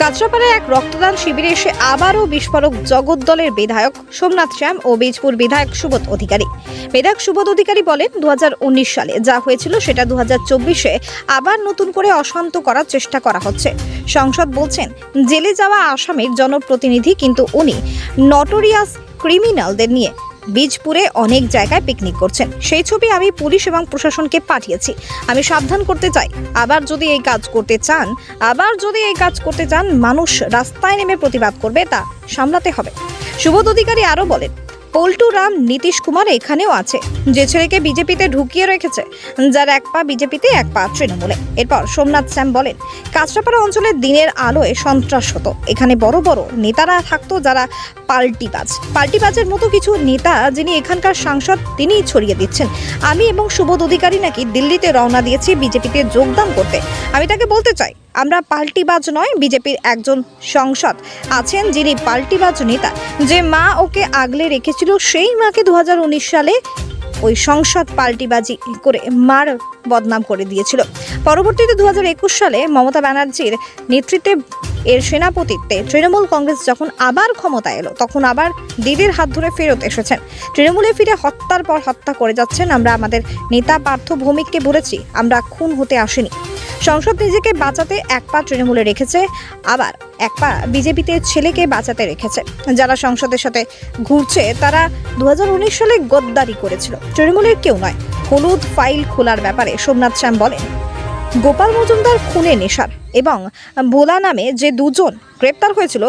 কাঁচরাপাড়ায় এক রক্তদান শিবিরে এসে আবারও বিস্ফোরক জগদ্দলের বিধায়ক সোমনাথ শ্যাম ও বীজপুর বিধায়ক সুবোধ অধিকারী। বিধায়ক সুবোধ অধিকারী বলেন দু হাজার উনিশ সালে যা হয়েছিল সেটা দু চব্বিশে আবার নতুন করে অশান্ত করার চেষ্টা করা হচ্ছে। সংসদ বলছেন, জেলে যাওয়া আসামের জনপ্রতিনিধি কিন্তু উনি নটোরিয়াস ক্রিমিনালদের নিয়ে বীজপুরে অনেক জায়গায় পিকনিক করছেন। সেই ছবি আমি পুলিশ এবং প্রশাসনকে পাঠিয়েছি। আমি সাবধান করতে চাই। আবার যদি এই কাজ করতে চান, আবার যদি এই কাজ করতে চান, মানুষ রাস্তায় নেমে প্রতিবাদ করবে, তা সামলাতে হবে। সুবোধ অধিকারী আরও বলেন পল্টু রাম নীতিশ কুমার এখানেও আছে। যে ছেলেকে বিজেপিতে ঢুকিয়ে রেখেছে, যার এক পা বিজেপিতে, এক পা তৃণমূলে। এরপর সোমনাথ স্যাম বলেন, কাঁচরাপাড়া অঞ্চলে দিনের আলোয় সন্ত্রাস হতো। এখানে বড় বড় নেতারা থাকতো যারা পাল্টিবাজ। পাল্টিবাজের মতো কিছু নেতা যিনি এখানকার সাংসদ, তিনিই ছড়িয়ে দিচ্ছেন। আমি এবং সুবোধ অধিকারী নাকি দিল্লিতে রওনা দিয়েছি বিজেপিতে যোগদান করতে। আমি তাকে বলতে চাই আমরা পাল্টিবাজ নয়, বিজেপির একজন সংসদ আছেন যিনি পাল্টিবাজ নেতা। যে মা ওকে আগলে রেখেছিল, সেই মাকে দু হাজার উনিশ সালে ওই সংসদ পাল্টিবাজি করে মার বদনাম করে দিয়েছিল। পরবর্তীতে দু হাজার একুশ সালে মমতা ব্যানার্জির নেতৃত্বে এর সেনাপতিত্বে তৃণমূল কংগ্রেস যখন আবার ক্ষমতায় এলো, তখন আবার দিদির হাত ধরে ফেরত এসেছেন। তৃণমূলে ফিরে হত্যার পর হত্যা করে যাচ্ছেন আমরা, আমাদের নেতা পার্থ ভৌমিককে বলেছি, আমরা খুন হতে আসিনি। সংসদ নিজেকে বাঁচাতে এক পা তৃণমূলে রেখেছে, আবার এক পা বিজেপিতে ছেলেকে বাঁচাতে রেখেছে। যারা সংসদের সাথে ঘুরছে, তারা দু হাজার উনিশ সালে গদ্দারি করেছিল। তৃণমূলের কেউ নয়, হলুদ ফাইল খোলার ব্যাপারে সোমনাথ শ্যাম বলেন, গোপাল মজুমদার খুনে নেশার এবং বোলা নামে যে দুজন গ্রেপ্তার হয়েছিল,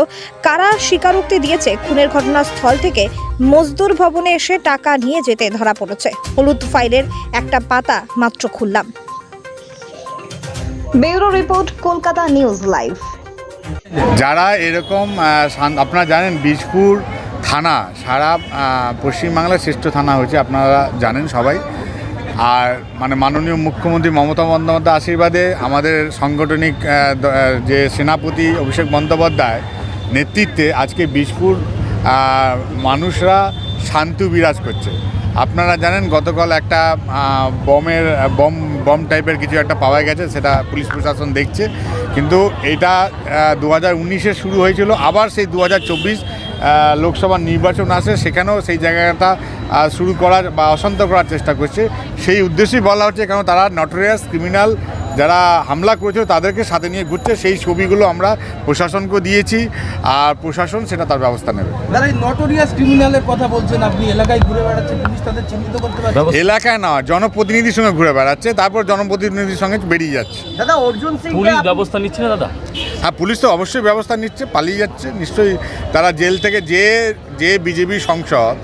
কারা স্বীকারোক্তি দিয়েছে খুনের ঘটনাস্থল থেকে মজদুর ভবনে এসে টাকা নিয়ে যেতে ধরা পড়েছে। হলুদ ফাইলের একটা পাতা মাত্র খুললাম। Bureau report Kolkata news live. যারা এরকম আপনারা জানেন বীজপুর থানা সারা পশ্চিমবাংলার শ্রেষ্ঠ থানা হয়েছে আপনারা জানেন সবাই। আর মানে মাননীয় মুখ্যমন্ত্রী মমতা বন্দ্যোপাধ্যায় আশীর্বাদে আমাদের সাংগঠনিক যে সেনাপতি অভিষেক বন্দ্যোপাধ্যায় নেতৃত্বে আজকে বীজপুর আহ, মানুষরা শান্তি বিরাজ করছে। আপনারা জানেন, গতকাল একটা বমের, বম বম টাইপের কিছু একটা পাওয়া গেছে, সেটা পুলিশ প্রশাসন দেখছে। কিন্তু এটা দু হাজার শুরু হয়েছিল, আবার সেই দু হাজার চব্বিশ লোকসভা নির্বাচন আসে, সেখানেও সেই জায়গাটা শুরু করার বা অশান্ত করার চেষ্টা করছে। সেই উদ্দেশ্যেই বলা হচ্ছে কারণ তারা নটোরিয়াস ক্রিমিনাল যারা হামলা করেছিল তাদেরকে সাথে নিয়ে ঘুরছে সেই ছবিগুলো আমরা প্রশাসনকে দিয়েছি আর প্রশাসন সেটা তার ব্যবস্থা নেবে। দাদা এই নটোরিয়াস ক্রিমিনালের কথা বলছেন আপনি এলাকায় ঘুরে বেড়াচ্ছেন পুলিশ তাদের চিহ্নিত করতে পারছে। এলাকায় না জনপ্রতিনিধির সঙ্গে ঘুরে বেড়াচ্ছে তারপর জনপ্রতিনিধির সঙ্গে বেরিয়ে যাচ্ছে। দাদা অর্জুন সিং পুলিশ ব্যবস্থা নিচ্ছে না দাদা? হ্যাঁ পুলিশ তো অবশ্যই ব্যবস্থা নিচ্ছে পালিয়ে যাচ্ছে নিশ্চয়ই তারা জেল থেকে যে যে বিজেপি সংসদ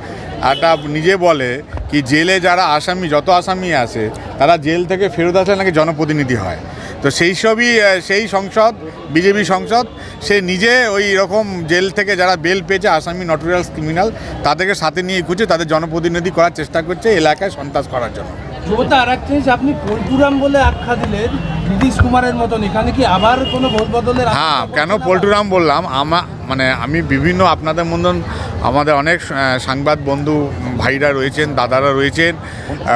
একটা নিজে বলে কি জেলে যারা আসামি, যত আসামি আছে, তারা জেল থেকে ফেরত আসলে নাকি জনপ্রতিনিধি হয়। তো সেই সবই সেই সংসদ, বিজেপি সংসদ, সে নিজে ওই রকম জেল থেকে যারা বেল পেয়েছে, আসামি নটোরিয়াল ক্রিমিনাল তাদেরকে সাথে নিয়ে খুঁজে তাদের জনপ্রতিনিধি করার চেষ্টা করছে এলাকায় সন্ত্রাস করার জন্য। মমতা আর এক জিনিস আপনি পল্টুরাম বলে আখ্যা দিলেন নীতিশ কুমারের মতন। এখানে কি আবার কোনো ভোট বদলের হ্যাঁ কেন পল্টুরাম বললাম? আমা মানে আমি বিভিন্ন আপনাদের মতন আমাদের অনেক সাংবাদ বন্ধু ভাইরা রয়েছেন দাদারা রয়েছেন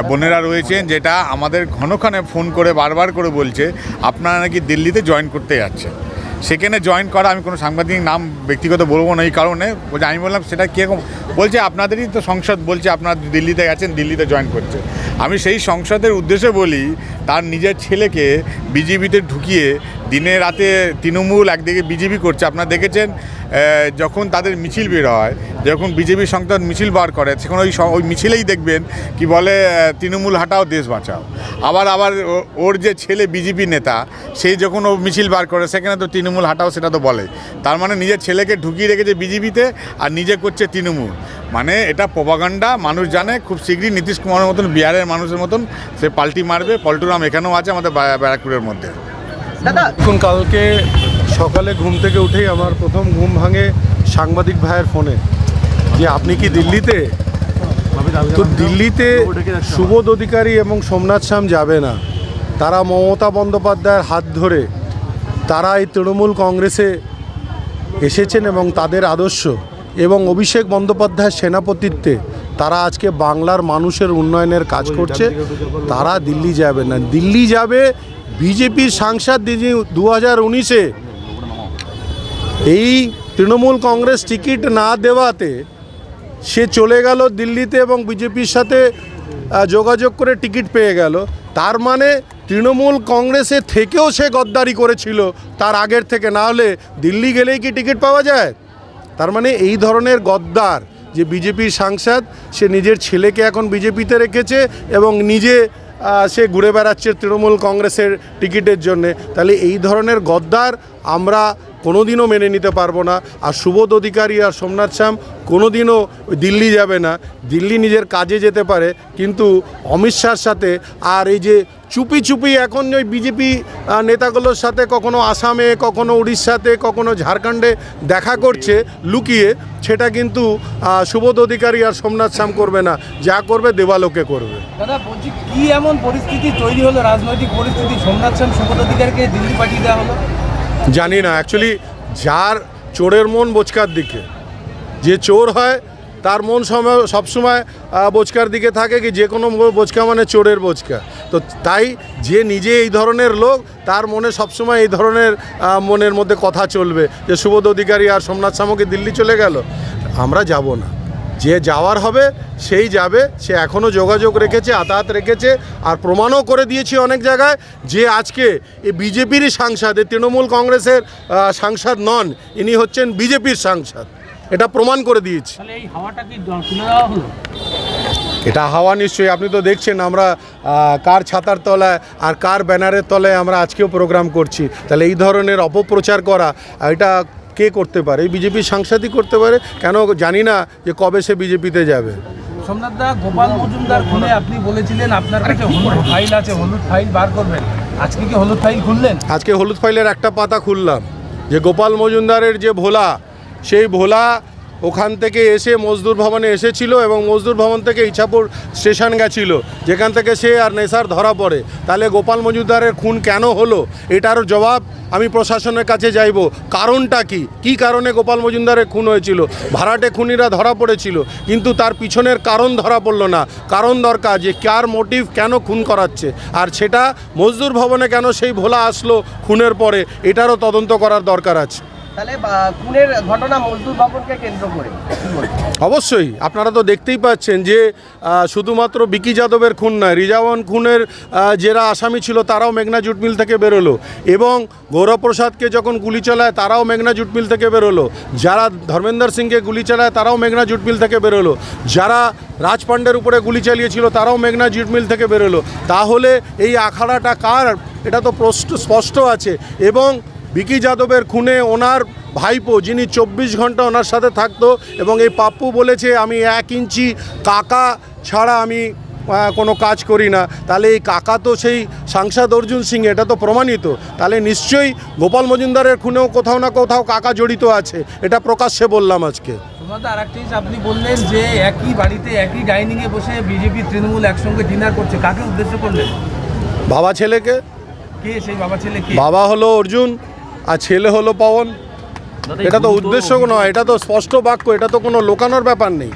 বোনেরা রয়েছেন যেটা আমাদের ঘনক্ষণে ফোন করে বারবার করে বলছে আপনারা নাকি দিল্লিতে জয়েন করতে যাচ্ছেন। সেখানে জয়েন করা, আমি কোনো সাংবাদিক নাম ব্যক্তিগত বলব না এই কারণে। বলছে, আমি বললাম, সেটা কীরকম? বলছে, আপনাদেরই তো সংসদ, বলছে, আপনার দিল্লিতে গেছেন দিল্লিতে জয়েন করছে। আমি সেই সংসদের উদ্দেশ্যে বলি, তার নিজের ছেলেকে বিজেপিতে ঢুকিয়ে দিনে রাতে তৃণমূল একদিকে বিজেপি করছে। আপনারা দেখেছেন যখন তাদের মিছিল বের হয়, যখন বিজেপি সংসদ মিছিল বার করে, সেখানে ওই ওই মিছিলেই দেখবেন কি বলে তৃণমূল হাটাও, দেশ বাঁচাও। আবার আবার ওর যে ছেলে বিজেপি নেতা সেই যখন ও মিছিল বার করে, সেখানে তো তৃণমূল হাটাও সেটা তো বলে। তার মানে নিজের ছেলেকে ঢুকিয়ে রেখেছে বিজেপিতে আর নিজে করছে তৃণমূল। মানে এটা প্রপাগান্ডা, মানুষ জানে, খুব শীঘ্রই নীতিশ কুমারের মতন, বিহারের মানুষের মতন, সে পাল্টি মারবে। পল্টুরাম এখানেও আছে আমাদের ব্যারাকপুরের মধ্যে। এখন কালকে সকালে ঘুম থেকে উঠেই আমার প্রথম ঘুম ভাঙে সাংবাদিক ভাইয়ের ফোনে যে আপনি কি দিল্লিতে? তো দিল্লিতে সুবোধ অধিকারী এবং সোমনাথ শ্যাম যাবে না। তারা মমতা বন্দ্যোপাধ্যায়ের হাত ধরে তারা এই তৃণমূল কংগ্রেসে এসেছেন এবং তাদের আদর্শ এবং অভিষেক বন্দ্যোপাধ্যায়ের সেনাপতিত্বে তারা আজকে বাংলার মানুষের উন্নয়নের কাজ করছে। তারা দিল্লি যাবে না। দিল্লি যাবে বিজেপির সাংসদ যিনি দু হাজার উনিশে এই তৃণমূল কংগ্রেস টিকিট না দেওয়াতে সে চলে গেল দিল্লিতে এবং বিজেপির সাথে যোগাযোগ করে টিকিট পেয়ে গেল। তার মানে তৃণমূল কংগ্রেসে থেকেও সে গদ্দারি করেছিল তার আগের থেকে। না হলে দিল্লি গেলেই কি টিকিট পাওয়া যায়? তার মানে এই ধরনের গদ্দার যে বিজেপির সাংসদ, সে নিজের ছেলেকে এখন বিজেপিতে রেখেছে এবং নিজে সে ঘুরে বেড়াচ্ছে তৃণমূল কংগ্রেসের টিকিটের জন্যে। তাহলে এই ধরনের গদ্দার আমরা কোনোদিনও মেনে নিতে পারব না। আর সুবোধ অধিকারী আর সোমনাথ শ্যাম কোনোদিনও দিল্লি যাবে না। দিল্লি নিজের কাজে যেতে পারে, কিন্তু অমিত শাহর সাথে আর এই যে চুপি চুপি এখন ওই বিজেপি নেতাগুলোর সাথে কখনো আসামে, কখনো উড়িষ্যাতে, কখনো ঝাড়খণ্ডে দেখা করছে, লুকিয়ে, সেটা কিন্তু সুবোধ অধিকারী আর সোমনাথ শ্যাম করবে না। যা করবে দেবালোকে করবে। দাদা, বলছি, কি এমন পরিস্থিতি তৈরি হলো, রাজনৈতিক পরিস্থিতি? সোমনাথ সেন সুবোধ অধিকারীকে দিল্লি পাঠিয়ে দেওয়া হলো। জানি না। অ্যাকচুয়ালি যার চোরের মন বোচকার দিকে। যে চোর হয়, তার মন সময় সবসময় বোচকার দিকে থাকে কি, যে কোনো বোচকা মানে চোরের বোচকা। তো তাই যে নিজে এই ধরনের লোক, তার মনে সবসময় এই ধরনের মনের মধ্যে কথা চলবে। যে সুবোধ অধিকারী আর সোমনাথ সামকে দিল্লি চলে গেল, আমরা যাব না। যে যাওয়ার হবে সেই যাবে। সে এখনও যোগাযোগ রেখেছে আতাহাত রেখেছে আর প্রমাণও করে দিয়েছে অনেক জায়গায় যে আজকে এই বিজেপিরই সাংসদ এই তৃণমূল কংগ্রেসের সাংসদ নন ইনি হচ্ছেন বিজেপির সাংসদ। এটা প্রমাণ করে দিয়েছে। এটা হাওয়া নিশ্চয়ই আপনি তো দেখছেন আমরা কার ছাতার তলায় আর কার ব্যানারের তলায় আমরা আজকেও প্রোগ্রাম করছি। তাহলে এই ধরনের অপপ্রচার করা এটা কে করতে পারে? বিজেপি সাংসদই করতে পারে? কেন জানি না যে কবে সে বিজেপিতে যাবে। সোমনাথ দা গোপাল মজুমদার খুলে আপনি বলেছিলেন আপনার কাছে হলুদ ফাইল আছে হলুদ ফাইল বার করবেন। আজকে কি হলুদ ফাইল খুললেন? আজকে হলুদ ফাইলের একটা পাতা খুললাম। যে গোপাল মজুমদারের যে ভোলা সেই ভোলা ওখান থেকে এসে মজদুর ভবনে এসেছিল এবং মজদুর ভবন থেকে ইছাপুর স্টেশন গেছিল, যেখান থেকে সে আর নেশার ধরা পড়ে। তাহলে গোপাল মজুমদারের খুন কেন হলো? এটারও জবাব আমি প্রশাসনের কাছে যাইব। কারণটা কি? কি কারণে গোপাল মজুমদারের খুন হয়েছিল? ভাড়াটে খুনিরা ধরা পড়েছিল, কিন্তু তার পিছনের কারণ ধরা পড়ল না। কারণ দরকার যে কার মোটিভ কেন খুন করাচ্ছে, আর সেটা মজদুর ভবনে কেন সেই ভোলা আসলো খুনের পরে, এটারও তদন্ত করার দরকার আছে। অবশ্যই, আপনারা তো দেখতেই পাচ্ছেন যে শুধুমাত্র বিকি যাদবের খুন নয়, রিজাওয়ান খুনের যারা আসামি ছিল, তারাও মেঘনা জুট মিল থেকে বেরোলো। এবং গৌরবপ্রসাদকে যখন গুলি চালায়, তারাও মেঘনা জুট মিল থেকে বেরোলো। যারা ধর্মেন্দ্র সিংকে গুলি চালায়, তারাও মেঘনা জুট মিল থেকে বেরোলো। যারা রাজ পাণ্ডের উপরে গুলি চালিয়েছিল, তারাও মেঘনা জুট মিল থেকে বেরোলো। তাহলে এই আখাড়াটা কার? এটা তো স্পষ্ট আছে। এবং বিকি যাদবের খুনে ওনার ভাইপো যিনি চব্বিশ ঘণ্টা ওনার সাথে থাকতো এবং এই পাপ্পু বলেছে আমি এক ইঞ্চি কাকা ছাড়া আমি কোনো কাজ করি না। তাহলে এই কাকা তো সেই সাংসদ অর্জুন সিং এটা তো প্রমাণিত। তাহলে নিশ্চয়ই গোপাল মজুমদারের খুনেও কোথাও না কোথাও কাকা জড়িত আছে এটা প্রকাশ্যে বললাম আজকে। আরেকটা জিনিস আপনি বললেন যে একই বাড়িতে একই ডাইনিংয়ে বসে বিজেপি তৃণমূল একসঙ্গে ডিনার করছে। কাকে উদ্দেশ্য করলেন? বাবা ছেলেকে? কে সেই বাবা ছেলে বাবা হলো অর্জুন। আর ছেলে হলো পবন এটা তো উদ্দেশ্য নয় এটা তো স্পষ্ট বাক্য এটা তো কোনো লোকানোর ব্যাপার নেই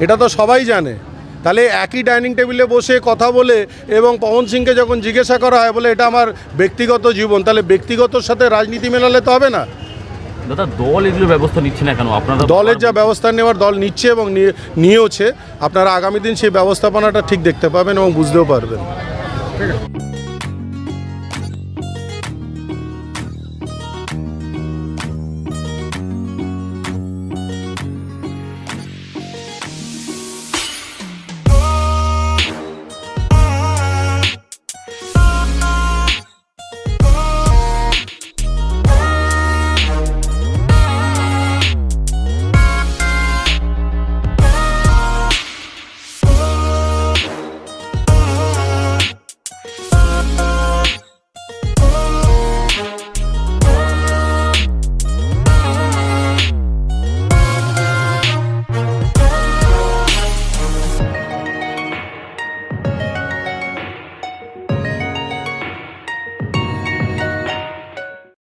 এটা তো সবাই জানে। তাহলে একই ডাইনিং টেবিলে বসে কথা বলে এবং পবন সিংকে যখন জিজ্ঞাসা করা হয় বলে এটা আমার ব্যক্তিগত জীবন তাহলে ব্যক্তিগতর সাথে রাজনীতি মেলালে তো হবে না? দাদা দল এগুলো ব্যবস্থা নিচ্ছে না কেন? আপনারা দলের যা ব্যবস্থা নেওয়ার দল নিচ্ছে এবং নিয়ে- নিয়েওছে আপনারা আগামী দিন সেই ব্যবস্থাপনাটা ঠিক দেখতে পাবেন এবং বুঝতেও পারবেন।